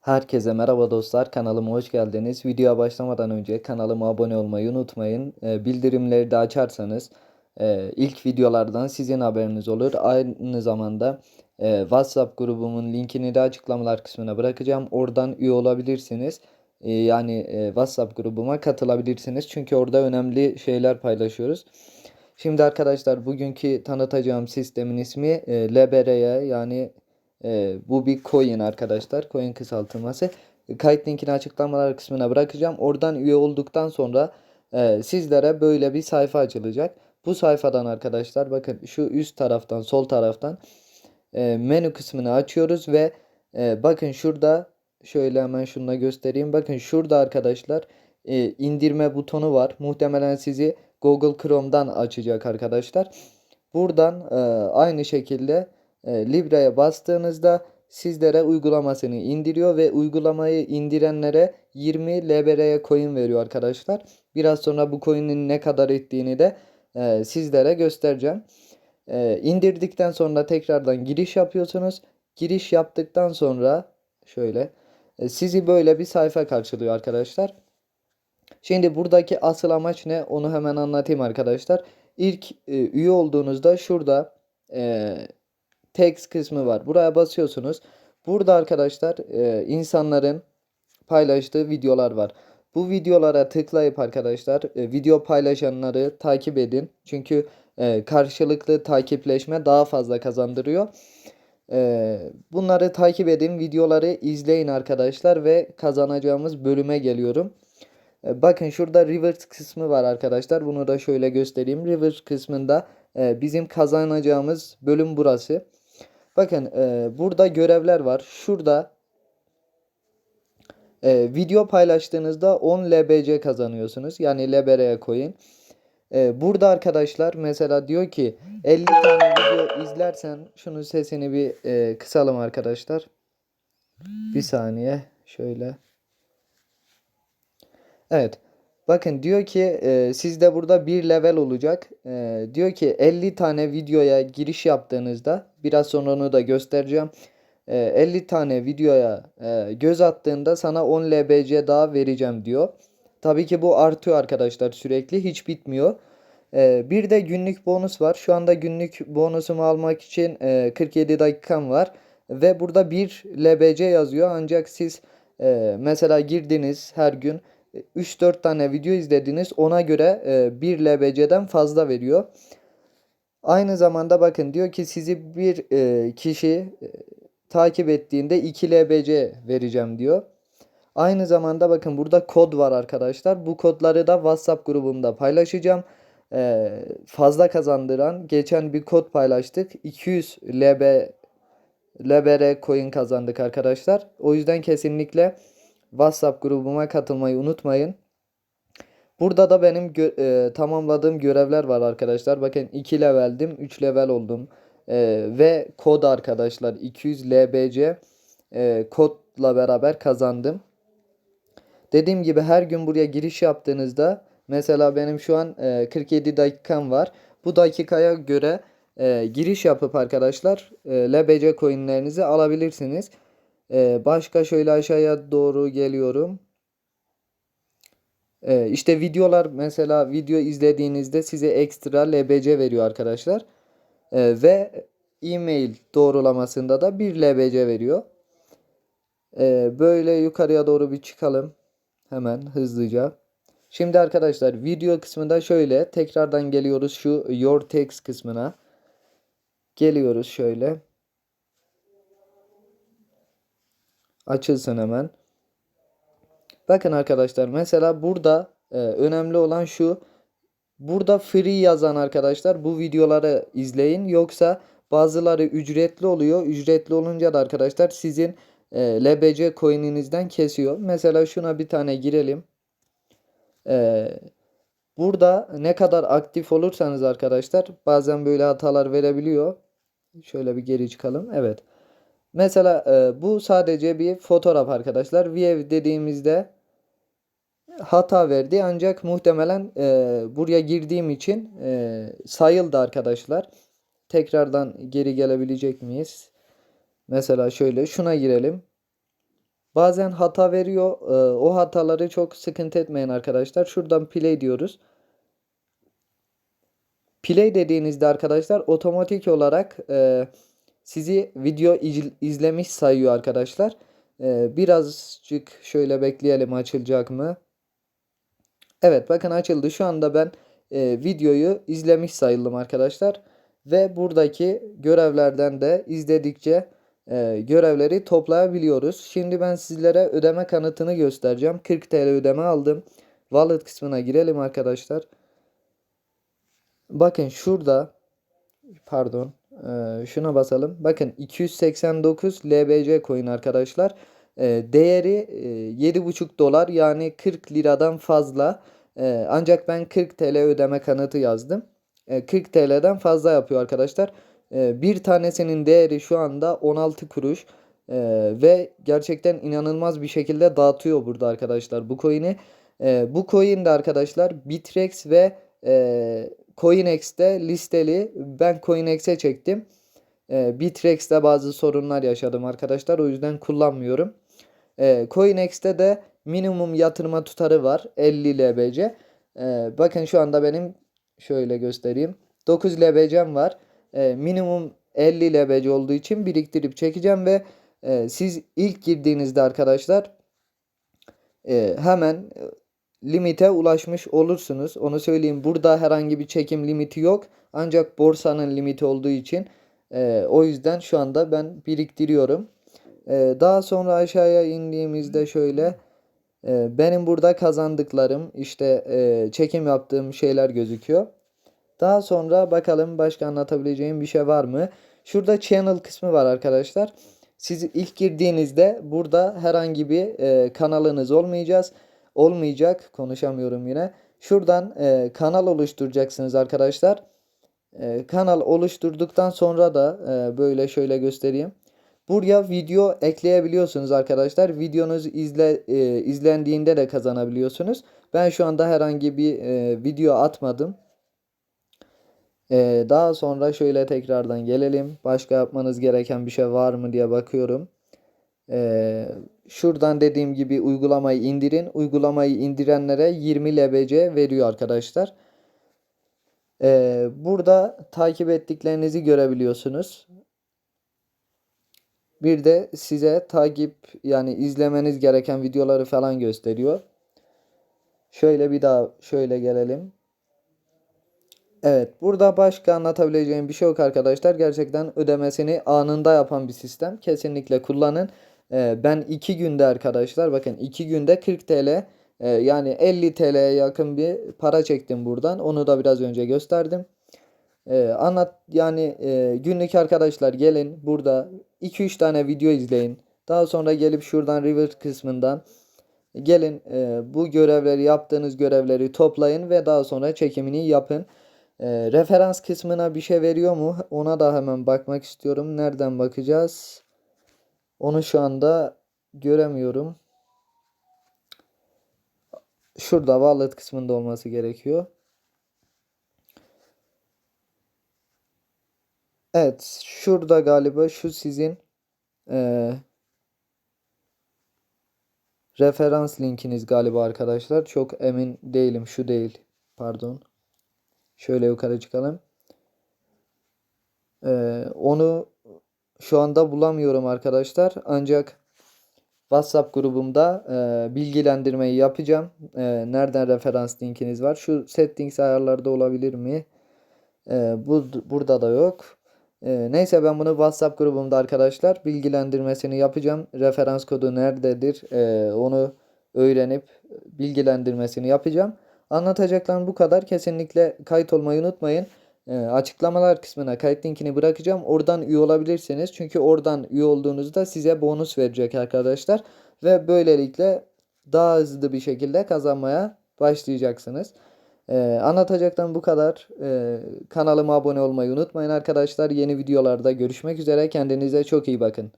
Herkese merhaba dostlar kanalıma hoş geldiniz. Videoya başlamadan önce kanalıma abone olmayı unutmayın. Ee, bildirimleri de açarsanız e, ilk videolardan sizin haberiniz olur. Aynı zamanda e, WhatsApp grubumun linkini de açıklamalar kısmına bırakacağım. Oradan üye olabilirsiniz. E, yani e, WhatsApp grubuma katılabilirsiniz. Çünkü orada önemli şeyler paylaşıyoruz. Şimdi arkadaşlar bugünkü tanıtacağım sistemin ismi e, LBR'ye yani ee, bu bir coin arkadaşlar. Coin kısaltılması. Kayıt linkini açıklamalar kısmına bırakacağım. Oradan üye olduktan sonra e, sizlere böyle bir sayfa açılacak. Bu sayfadan arkadaşlar bakın şu üst taraftan sol taraftan e, menü kısmını açıyoruz ve e, bakın şurada şöyle hemen şununla göstereyim. Bakın şurada arkadaşlar e, indirme butonu var. Muhtemelen sizi Google Chrome'dan açacak arkadaşlar. Buradan e, aynı şekilde e, Libra'ya bastığınızda sizlere uygulamasını indiriyor ve uygulamayı indirenlere 20 LBR'ye coin veriyor arkadaşlar. Biraz sonra bu coin'in ne kadar ettiğini de e, sizlere göstereceğim. E, indirdikten sonra tekrardan giriş yapıyorsunuz. Giriş yaptıktan sonra şöyle e, sizi böyle bir sayfa karşılıyor arkadaşlar. Şimdi buradaki asıl amaç ne onu hemen anlatayım arkadaşlar. İlk e, üye olduğunuzda şurada e, text kısmı var. Buraya basıyorsunuz. Burada arkadaşlar e, insanların paylaştığı videolar var. Bu videolara tıklayıp arkadaşlar e, video paylaşanları takip edin. Çünkü e, karşılıklı takipleşme daha fazla kazandırıyor. E, bunları takip edin, videoları izleyin arkadaşlar ve kazanacağımız bölüme geliyorum. E, bakın şurada reverse kısmı var arkadaşlar. Bunu da şöyle göstereyim. Reverse kısmında e, bizim kazanacağımız bölüm burası. Bakın e, burada görevler var. Şurada e, video paylaştığınızda 10 LBC kazanıyorsunuz. Yani LBR'ye koyun. E, burada arkadaşlar mesela diyor ki 50 tane video izlersen şunun sesini bir e, kısalım arkadaşlar. Bir saniye şöyle. Evet. Bakın diyor ki e, sizde burada bir level olacak. E, diyor ki 50 tane videoya giriş yaptığınızda biraz sonra onu da göstereceğim. E, 50 tane videoya e, göz attığında sana 10 LBC daha vereceğim diyor. Tabii ki bu artıyor arkadaşlar sürekli hiç bitmiyor. E, bir de günlük bonus var. Şu anda günlük bonusumu almak için e, 47 dakikam var. Ve burada 1 LBC yazıyor. Ancak siz e, mesela girdiniz her gün 3-4 tane video izlediniz ona göre e, 1 LBC'den fazla veriyor. Aynı zamanda bakın diyor ki sizi bir e, kişi e, takip ettiğinde 2 LBC vereceğim diyor. Aynı zamanda bakın burada kod var arkadaşlar. Bu kodları da WhatsApp grubumda paylaşacağım. Ee, fazla kazandıran geçen bir kod paylaştık. 200 LB LBR coin kazandık arkadaşlar. O yüzden kesinlikle WhatsApp grubuma katılmayı unutmayın. Burada da benim gö e, tamamladığım görevler var arkadaşlar. Bakın 2 leveldim, 3 level oldum. E, ve kod arkadaşlar 200 LBC e, kodla beraber kazandım. Dediğim gibi her gün buraya giriş yaptığınızda mesela benim şu an e, 47 dakikam var. Bu dakikaya göre e, giriş yapıp arkadaşlar e, LBC coinlerinizi alabilirsiniz. Ee, başka şöyle aşağıya doğru geliyorum. Ee, işte videolar mesela video izlediğinizde size ekstra LBC veriyor arkadaşlar. Ee, ve e-mail doğrulamasında da bir LBC veriyor. Ee, böyle yukarıya doğru bir çıkalım. Hemen hızlıca. Şimdi arkadaşlar video kısmında şöyle tekrardan geliyoruz şu your text kısmına. Geliyoruz şöyle. Açılsın hemen. Bakın arkadaşlar mesela burada e, önemli olan şu. Burada free yazan arkadaşlar bu videoları izleyin. Yoksa bazıları ücretli oluyor. Ücretli olunca da arkadaşlar sizin e, LBC coin'inizden kesiyor. Mesela şuna bir tane girelim. E, burada ne kadar aktif olursanız arkadaşlar bazen böyle hatalar verebiliyor. Şöyle bir geri çıkalım. Evet. Mesela e, bu sadece bir fotoğraf arkadaşlar. View dediğimizde hata verdi ancak muhtemelen e, buraya girdiğim için e, sayıldı arkadaşlar. Tekrardan geri gelebilecek miyiz? Mesela şöyle şuna girelim. Bazen hata veriyor. Ee, o hataları çok sıkıntı etmeyin arkadaşlar. Şuradan play diyoruz. Play dediğinizde arkadaşlar otomatik olarak e, sizi video iz- izlemiş sayıyor arkadaşlar. E, birazcık şöyle bekleyelim açılacak mı? Evet bakın açıldı. Şu anda ben e, videoyu izlemiş sayıldım arkadaşlar. Ve buradaki görevlerden de izledikçe e, görevleri toplayabiliyoruz. Şimdi ben sizlere ödeme kanıtını göstereceğim. 40 TL ödeme aldım. Wallet kısmına girelim arkadaşlar. Bakın şurada pardon e, şuna basalım. Bakın 289 LBC coin arkadaşlar. E, değeri e, 7,5 dolar yani 40 liradan fazla. E, ancak ben 40 TL ödeme kanıtı yazdım. E, 40 TL'den fazla yapıyor arkadaşlar. Bir tanesinin değeri şu anda 16 kuruş. Ve gerçekten inanılmaz bir şekilde dağıtıyor burada arkadaşlar bu coin'i. Bu coin de arkadaşlar Bitrex ve e, CoinEx'te listeli. Ben CoinEx'e çektim. E, Bitrex'te bazı sorunlar yaşadım arkadaşlar. O yüzden kullanmıyorum. E, CoinEx'te de minimum yatırma tutarı var. 50 LBC. E, bakın şu anda benim şöyle göstereyim. 9 LBC'm var. E, minimum 50 LBC olduğu için biriktirip çekeceğim ve e, siz ilk girdiğinizde arkadaşlar e, hemen limite ulaşmış olursunuz. Onu söyleyeyim. Burada herhangi bir çekim limiti yok. Ancak borsanın limiti olduğu için e, o yüzden şu anda ben biriktiriyorum. E, daha sonra aşağıya indiğimizde şöyle e, benim burada kazandıklarım işte e, çekim yaptığım şeyler gözüküyor. Daha sonra bakalım başka anlatabileceğim bir şey var mı? Şurada channel kısmı var arkadaşlar. Siz ilk girdiğinizde burada herhangi bir e, kanalınız olmayacağız. Olmayacak. Konuşamıyorum yine. Şuradan e, kanal oluşturacaksınız arkadaşlar. E, kanal oluşturduktan sonra da e, böyle şöyle göstereyim. Buraya video ekleyebiliyorsunuz arkadaşlar. Videonuz izle e, izlendiğinde de kazanabiliyorsunuz. Ben şu anda herhangi bir e, video atmadım. Ee, daha sonra şöyle tekrardan gelelim. Başka yapmanız gereken bir şey var mı diye bakıyorum. Ee, şuradan dediğim gibi uygulamayı indirin. Uygulamayı indirenlere 20 LBC veriyor arkadaşlar. Ee, burada takip ettiklerinizi görebiliyorsunuz. Bir de size takip yani izlemeniz gereken videoları falan gösteriyor. Şöyle bir daha şöyle gelelim. Evet, burada başka anlatabileceğim bir şey yok arkadaşlar. Gerçekten ödemesini anında yapan bir sistem. Kesinlikle kullanın. Ee, ben 2 günde arkadaşlar bakın 2 günde 40 TL e, yani 50 TL'ye yakın bir para çektim buradan. Onu da biraz önce gösterdim. Ee, anlat yani e, günlük arkadaşlar gelin burada 2-3 tane video izleyin. Daha sonra gelip şuradan revert kısmından gelin e, bu görevleri yaptığınız görevleri toplayın ve daha sonra çekimini yapın. Referans kısmına bir şey veriyor mu? Ona da hemen bakmak istiyorum. Nereden bakacağız? Onu şu anda göremiyorum. Şurada wallet kısmında olması gerekiyor. Evet, şurada galiba şu sizin e, referans linkiniz galiba arkadaşlar. Çok emin değilim. Şu değil. Pardon. Şöyle yukarı çıkalım. Ee, onu şu anda bulamıyorum arkadaşlar. Ancak WhatsApp grubumda e, bilgilendirmeyi yapacağım. E, nereden referans linkiniz var? Şu settings ayarlarda olabilir mi? E, bu burada da yok. E, neyse ben bunu WhatsApp grubumda arkadaşlar bilgilendirmesini yapacağım. Referans kodu nerededir? E, onu öğrenip bilgilendirmesini yapacağım. Anlatacaklarım bu kadar. Kesinlikle kayıt olmayı unutmayın. E, açıklamalar kısmına kayıt linkini bırakacağım. Oradan üye olabilirsiniz. Çünkü oradan üye olduğunuzda size bonus verecek arkadaşlar. Ve böylelikle daha hızlı bir şekilde kazanmaya başlayacaksınız. Ee, anlatacaklarım bu kadar. Ee, kanalıma abone olmayı unutmayın arkadaşlar. Yeni videolarda görüşmek üzere. Kendinize çok iyi bakın.